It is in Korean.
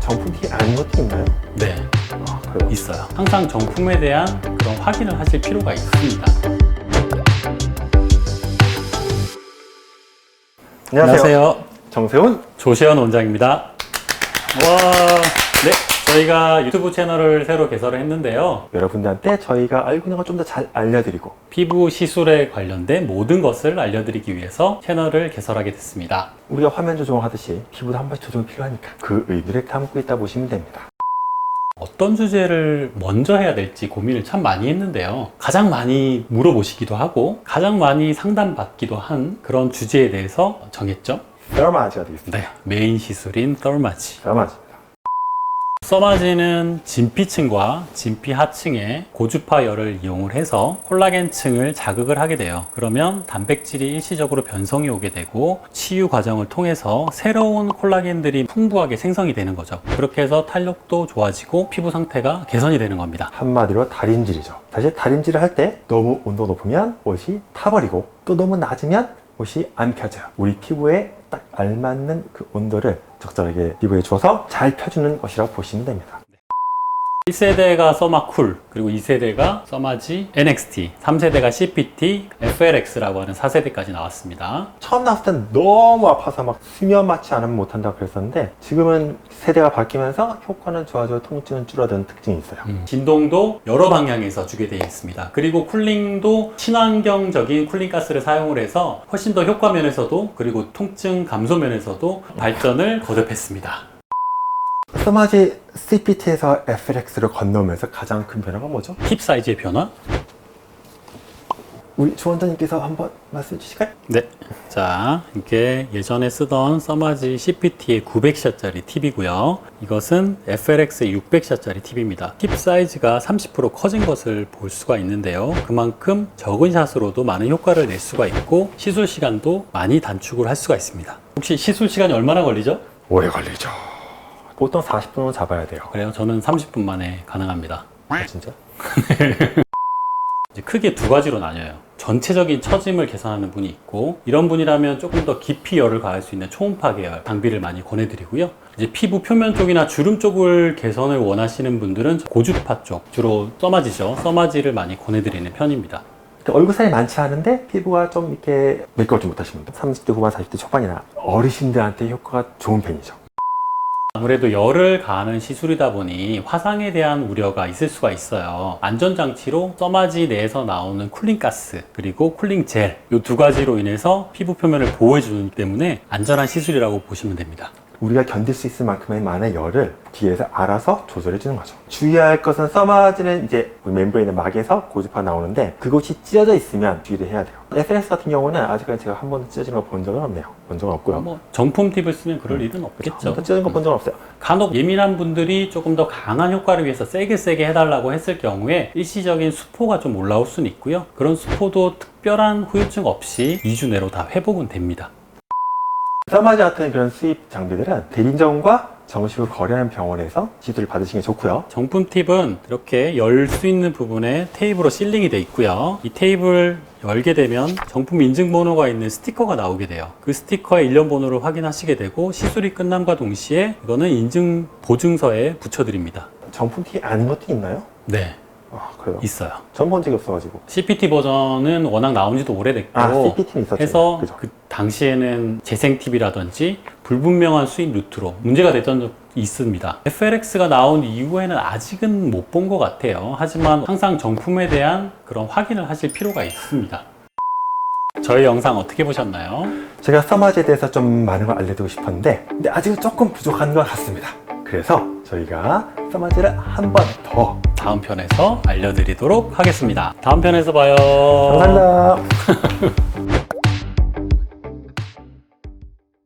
정품티 아닌 것도 있나요? 네, 아, 그래요? 있어요. 항상 정품에 대한 그런 확인을 하실 필요가 있습니다. 안녕하세요. 정세훈. 조시현 원장입니다. 와, 네, 저희가 유튜브 채널을 새로 개설을 했는데요. 여러분들한테 저희가 알고 있는 걸 좀 더 잘 알려드리고 피부 시술에 관련된 모든 것을 알려드리기 위해서 채널을 개설하게 됐습니다. 우리가 화면 조정하듯이 피부도 한 번씩 조정이 필요하니까 그 의미를 담고 있다 보시면 됩니다. 어떤 주제를 먼저 해야 될지 고민을 참 많이 했는데요. 가장 많이 물어보시기도 하고 가장 많이 상담받기도 한 그런 주제에 대해서 정했죠. 세라마지가 되겠습니다. 네, 메인 시술인 썰마지. 세라마지입니다. 써마지는 진피층과 진피 하층에 고주파 열을 이용을 해서 콜라겐층을 자극을 하게 돼요. 그러면 단백질이 일시적으로 변성이 오게 되고 치유 과정을 통해서 새로운 콜라겐들이 풍부하게 생성이 되는 거죠. 그렇게 해서 탄력도 좋아지고 피부 상태가 개선이 되는 겁니다. 한마디로 달인질이죠. 사실 달인질을 할 때 너무 온도 높으면 옷이 타버리고 또 너무 낮으면 옷이 안 펴져요. 우리 피부에 딱 알맞는 그 온도를 적절하게 피부에 줘서 잘 펴주는 것이라고 보시면 됩니다. 1세대가 써마쿨, 그리고 2세대가 써마지 NXT, 3세대가 CPT, FLX라고 하는 4세대까지 나왔습니다. 처음 나왔을 땐 너무 아파서 막 수면 맞지 않으면 못한다고 그랬었는데 지금은 세대가 바뀌면서 효과는 좋아지고 통증은 줄어드는 특징이 있어요. 음, 진동도 여러 방향에서 주게 되어 있습니다. 그리고 쿨링도 친환경적인 쿨링 가스를 사용을 해서 훨씬 더 효과 면에서도 그리고 통증 감소 면에서도 발전을 거듭했습니다. 써마지 CPT에서 FLX로 건너오면서 가장 큰 변화가 뭐죠? 힙 사이즈의 변화? 우리 주원장님께서 한번 말씀해 주실까요? 네. 자, 이게 예전에 쓰던 써마지 CPT의 900샷짜리 팁이고요. 이것은 FLX의 600샷짜리 팁입니다. 팁 사이즈가 30% 커진 것을 볼 수가 있는데요. 그만큼 적은 샷으로도 많은 효과를 낼 수가 있고 시술 시간도 많이 단축을 할 수가 있습니다. 혹시 시술 시간이 얼마나 걸리죠? 오래 걸리죠. 보통 40분으로 잡아야 돼요. 그래요. 저는 30분 만에 가능합니다. 아, 진짜? 이제 크게 두 가지로 나뉘어요. 전체적인 처짐을 개선하는 분이 있고 이런 분이라면 조금 더 깊이 열을 가할 수 있는 초음파 계열 장비를 많이 권해드리고요. 이제 피부 표면 쪽이나 주름 쪽을 개선을 원하시는 분들은 고주파 쪽 주로 써마지죠. 써마지를 많이 권해드리는 편입니다. 얼굴 살이 많지 않은데 피부가 좀 이렇게 메이크업 좀 못하시는 분들 30대 후반 40대 초반이나 어르신들한테 효과가 좋은 편이죠. 아무래도 열을 가하는 시술이다 보니 화상에 대한 우려가 있을 수가 있어요. 안전장치로 써마지 내에서 나오는 쿨링가스 그리고 쿨링 젤 이 두 가지로 인해서 피부 표면을 보호해주기 때문에 안전한 시술이라고 보시면 됩니다. 우리가 견딜 수 있을 만큼의 많은 열을 뒤에서 알아서 조절해 주는 거죠. 주의할 것은 써마지는 이제 멤브레인의 막에서 고주파 나오는데 그곳이 찢어져 있으면 주의를 해야 돼요. FLX 같은 경우는 아직까지 제가 한 번도 찢어진 거본 적은 없네요. 본 적은 없고요. 뭐 정품 팁을 쓰면 그럴 일은 한 없겠죠. 찢어진 거 본 적은 없어요. 간혹 예민한 분들이 조금 더 강한 효과를 위해서 세게 세게 해달라고 했을 경우에 일시적인 수포가 좀 올라올 수는 있고요. 그런 수포도 특별한 후유증 없이 2주 내로 다 회복은 됩니다. 써마지 같은 그런 수입 장비들은 대리점과 정식으로 거래하는 병원에서 시술을 받으시는 게 좋고요. 정품 팁은 이렇게 열 수 있는 부분에 테이프로 실링이 돼 있고요. 이 테이프를 열게 되면 정품 인증 번호가 있는 스티커가 나오게 돼요. 그 스티커의 일련 번호를 확인하시게 되고 시술이 끝남과 동시에 이거는 인증 보증서에 붙여드립니다. 정품티 아닌 것도 있나요? 네, 아, 그래요. 있어요. 전 본 적이 없어가지고. CPT 버전은 워낙 나온 지도 오래됐고 아, CPT는 있었죠. 해서 그죠. 그 당시에는 재생 팁이라든지 불분명한 수입 루트로 문제가 됐던 적이 있습니다. FLX가 나온 이후에는 아직은 못 본 것 같아요. 하지만 항상 정품에 대한 그런 확인을 하실 필요가 있습니다. 저희 영상 어떻게 보셨나요? 제가 써마지에 대해서 좀 많은 걸 알려드리고 싶었는데, 근데 아직은 조금 부족한 것 같습니다. 그래서 저희가 써마지를 한 번 더. 다음 편에서 알려드리도록 하겠습니다. 다음 편에서 봐요. 감사합니다.